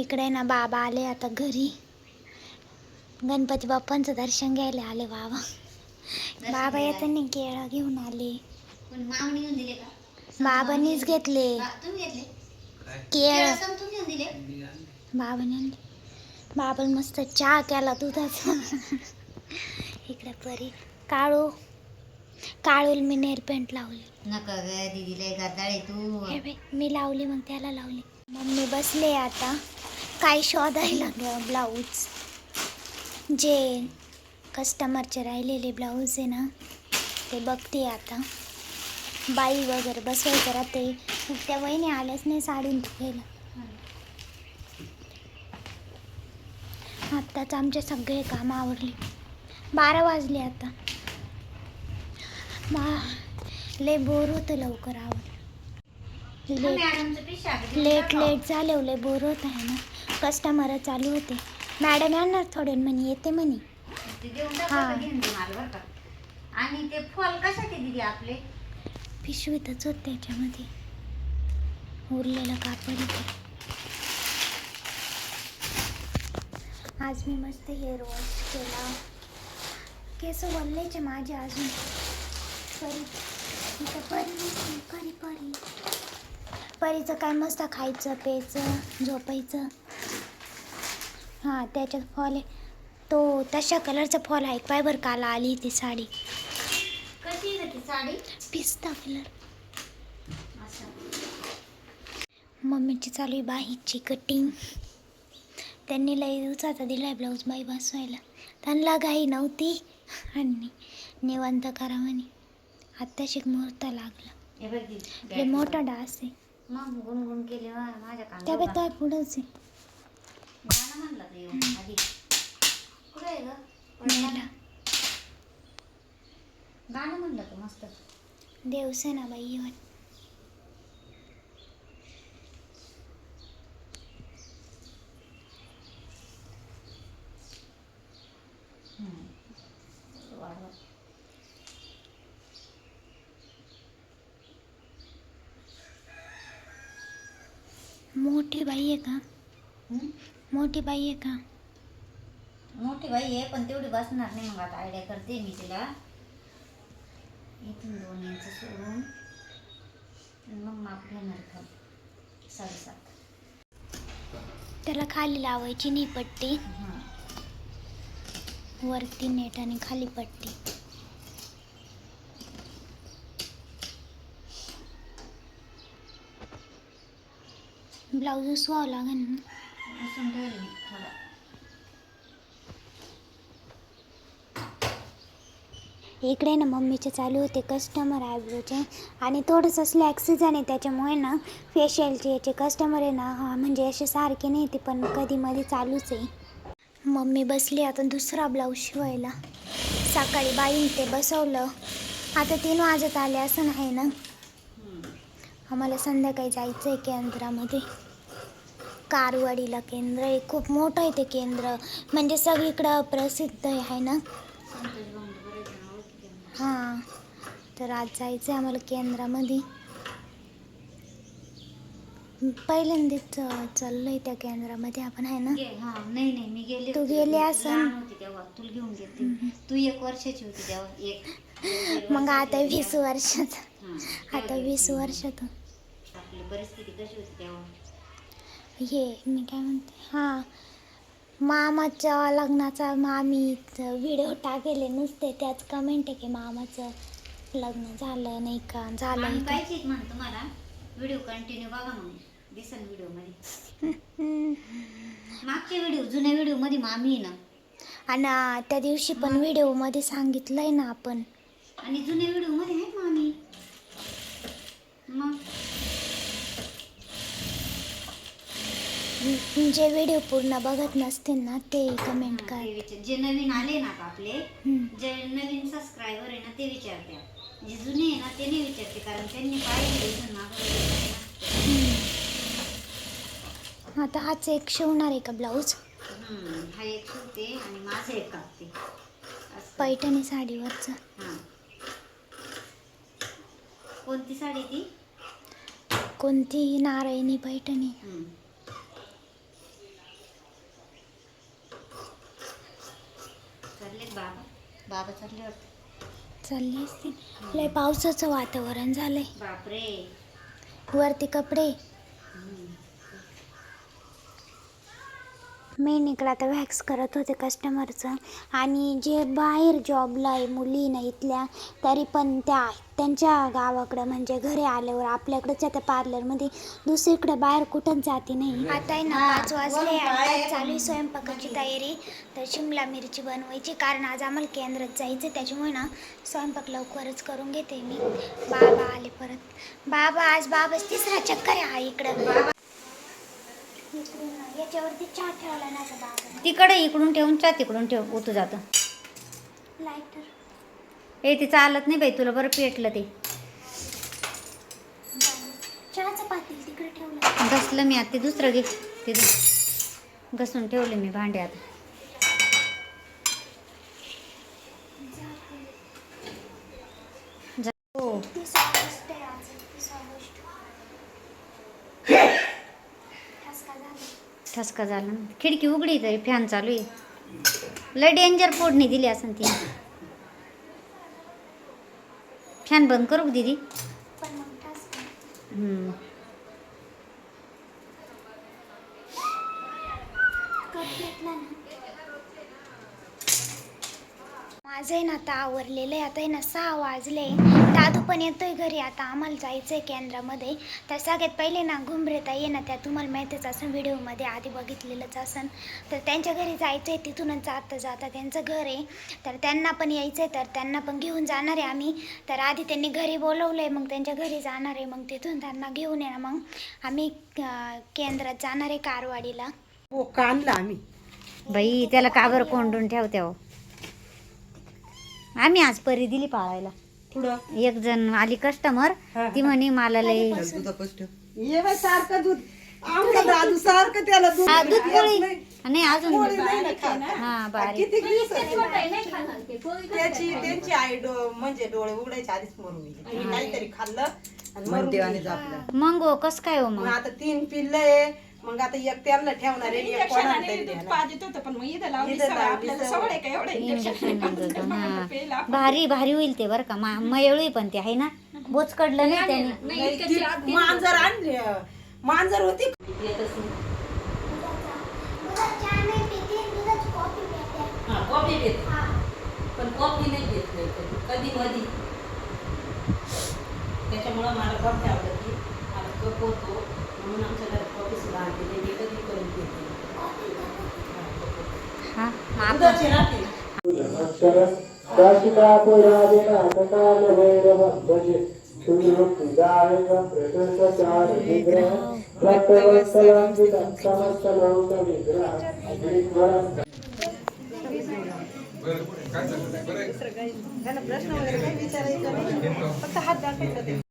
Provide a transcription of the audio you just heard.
इकडे ना बाबा आले आता घरी. गणपती बाप्पांचं दर्शन घ्यायला आले बाबा. बाबा येताना केळं घेऊन आले. पण मागणी घेऊन दिले का? बाबांनीच घेतले. केळ. बाबाने आणले. बाबाला मस्त चहा केला दुधाचा. इकडे परी. काळू. काळूल मी नेर पेंट लावली. नका ग दीदीला गदाळे तू. मी लावली मग त्याला लावली. मम्मी बसले आता. काय शोधायला ब्लाऊज. जे कस्टमरचे राहिलेले ब्लाऊज आहे ना ते बघते आता. बाई वगैरे बसवायचं राहते. मग त्या वहिनी आल्याच नाही साडी घ्यायला आत्ताच आमचे सगळे काम आवरले. बारा वाजले आता. मा लय बोर होतं लवकर आवड लेट मॅडमचं पिशा लेट लेट झाले लय बोर होत आहे ना. कस्टमर चालू होते. मॅडम येणार थोडे म्हणे येते म्हणे. हा. आणि ते फॉल कशाचे दिदी आपले? पिशवीतच होत त्याच्यामध्ये. उरलेलं कापड इथे. आज मी मस्त हेअर वॉश केला. केस वल्लेचे माझे अजून. परी इथं परी परी परी. परीचं काय मस्त खायचं प्यायचं झोपायचं. हां त्याच्यात फॉल आहे. तो तशा कलरचा फॉल आहे. पाय बरं काला आली ती साडी. कशी आहे ती साडी? पिस्ता कलर मम्मीची चालू आहे बाईची कटिंग त्यांनी लई दिवसाचा दिलाय ब्लाऊज बाई बसवायला. त्यांना घाई नव्हती. आणि निवांत करा म्हणे. आत्ताशिक मुहूर्त लागला. हे मोठा डास आहे. काय पुढंच आहे? गाणं म्हणलं तर येऊन आधी. कुठे आहे ग. मेला गाणं म्हणलं तर मस्त. देवसेना बाई येऊन. वाढवा. मोठी बाई आहे का? हम्म? मोठी बाई आहे का? मोठी बाई आहे पण तेवढी बसणार नाही. मग आता आयडिया करते मी तिला. इथून दोन इंच सोडून. मग माप घेणार साडेसात. त्याला खाली लावायची नाही पट्टी. वरती नेट आणि खाली पट्टी. ब्लाऊज सुवावं लागेल ना? बसून ठेवली मी थोडा इकडे ना मम्मीचे चालू होते कस्टमर आयब्रोचे. आणि थोडंसं स्लॅक सीझन आहे त्याच्यामुळे ना फेशियलचे याचे कस्टमर आहे ना हा म्हणजे असे सारखे नाही ते पण कधी मध्ये चालूच आहे. मम्मी बसली आता दुसरा ब्लाऊज शिवायला. सकाळी बाईन ते बसवलं. आता तीन वाजत आले असं नाही ना? आम्हाला संध्याकाळी जायचं आहे केंद्रामध्ये. कारवाडीला केंद्र आहे खूप मोठं आहे ते केंद्र म्हणजे सगळीकडं प्रसिद्ध आहे ना. हां तर आज जायचं आहे आम्हाला केंद्रामध्ये पहिल्यांदाच चाललं आहे त्या केंद्रामध्ये आपण आहे ना गे- हा नाही नाही मी गेले तू होते. गेली मी असन. लहान होती तेव्हा तुला घेऊन गेली तू एक वर्षाची होती तेव्हा एक दीड मग वर्षाची आता होती वीस तेव्हा. वर्षात हां. आता वीस. वर्षात आपली परिस्थिती कशी होती तेव्हा हे मी काय म्हणते? हां. मामाच्या लग्नाचा मामी व्हिडिओ टाकेले नुसते त्याच कमेंट आहे की मामाचं लग्न झालं नाही का? झालं आणि आहे का? पाहिजेच म्हण तुम्हाला. व्हिडिओ कंटिन्यू बघा मग दिसन व्हिडिओमध्ये. मागच्या व्हिडिओ जुन्या व्हिडिओमध्ये मामी आहे ना. आणि त्या दिवशी पण व्हिडिओमध्ये सांगितलंय ना आपण. आणि जुन्या व्हिडिओमध्ये आहेत मामी. मग? जे व्हिडिओ पूर्ण बघत नसतील ना ते कमेंट हा, कर. विचार. जे नवीन आले ना आपले हम्म. जे नवीन सबस्क्रायबर आहे ना ते विचारते जे जुने आहे ना ते नाही विचारते कारण त्यांनी पाहिजे इथून मागं आता हाच एक शिवणार आहे का ब्लाऊज हम्म, हा एक शिवते आणि माझं एक कापते. असं. पैठणी साडीवरचं. हा. कोणती साडी ती? कोणती नारायणी पैठणी? हम्म. बाबा. बाबा चालले वाटतं. चालली असते लय पावसाचं वातावरण झालंय. बापरे. वरती कपडे. मी निकडा आता वॅक्स करत होते कस्टमरचं आणि जे बाहेर जॉबला आहे मुली ना इथल्या तरी पण त्या त्यांच्या गावाकडं म्हणजे घरी आल्यावर आपल्याकडच्या त्या पार्लरमध्ये दुसरीकडे बाहेर कुठंच जाते नाही. आता आहे ना पाच वाजले आता चालू आहे स्वयंपाकाची तयारी. तर शिमला मिरची बनवायची कारण आज आम्हाला केंद्रात जायचं त्याच्यामुळे ना स्वयंपाक लवकरच करून घेते मी. बाबा आले परत. बाबा आज बाबाच तिसरा चक्कर आहे हा इकडं. इकडून ना, याच्यावरती चहा ठेवला ना बाबा तिकडे इकडून ठेवून चा तिकडून ठेव उतू जातं. लाईटर ए ते चालत नाही बाई तुला बरं पेटलं ते. चहाचं पातील तिकडे ठेवलं. घसलं मी आता ते दुसरं घे ते घसून ठेवले मी भांडे आता जा- हो तीस ऑगस्ट आहे आज तीस ऑगस्ट ठसका झाला ठसका झाला. ना खिडकी उघडी तरी फॅन चालू आहे. लय डेंजर फोडणी दिली असं ती. फॅन बंद करू दीदी? हम्म. कप घेतला ना माझं आहे ना आता आवरलेलं आहे आता आहे ना सहा वाजले. दादू पण येतोय घरी आता आम्हाला जायचं आहे केंद्रामध्ये. तर सगळ्यात पहिले ना घुमरेता ये ना त्या तुम्हाला माहीतच असेल व्हिडिओमध्ये आधी बघितलेलंच असन तर त्यांच्या घरी जायचं आहे तिथूनच जाता जाता त्यांचं घर आहे. तर त्यांना पण यायचं आहे तर त्यांना पण घेऊन जाणार आहे आम्ही. तर आधी त्यांनी घरी बोलवलं आहे मग त्यांच्या घरी जाणार आहे मग तिथून त्यांना घेऊन येणार. मग आम्ही केंद्रात जाणार आहे कारवाडीला. हो काढला आम्ही. बाई त्याला का बरं कोंडून ठेवते हो आम्ही आज परी दिली पाळायला. पुढं? एक जण आली कस्टमर हा, ती म्हणे मला ये बाई सारखं दूध. आमचं दादू सारखं त्याला दूध हा, दूध येत पोळी नाही. अजून पोळी नाही ना खात. हा बारीक. किती दिवस त्याची त्यांची आई डो म्हणजे डोळे उघडायचे आधीच मरून गेली. तिने काहीतरी खाल्लं आणि मरून गेली. मग हो कस काय हो मग? मग आता तीन पिल्ल आहे. मग आता एक त्यांना ठेवणार आहे एक कोणाला तरी इंजेक्शन देणार. पाहिजे होतं पण मग इथं लावली इथं सवय लावली आपल्याला सवय. सवय आहे का एवढं इंजेक्शन हा भारी भारी होईल ते बरं का. मा- मयळू पण ते आहे ना. बोच कडलं नाही त्याने. नाही, ती मांजर आणली मांजर होती. नाही कॉफी घेत. पण कॉफी नाही घेत नाही कधी कधी मधी. त्याच्यामुळं मला कॉफी आवडते मला कप होतो. म्हणून आमच्या ऑफ़िस राहते ते एकत्र करून घेते प्रश्न वगैरे काही विचारायचं फक्त हात दाखवायचा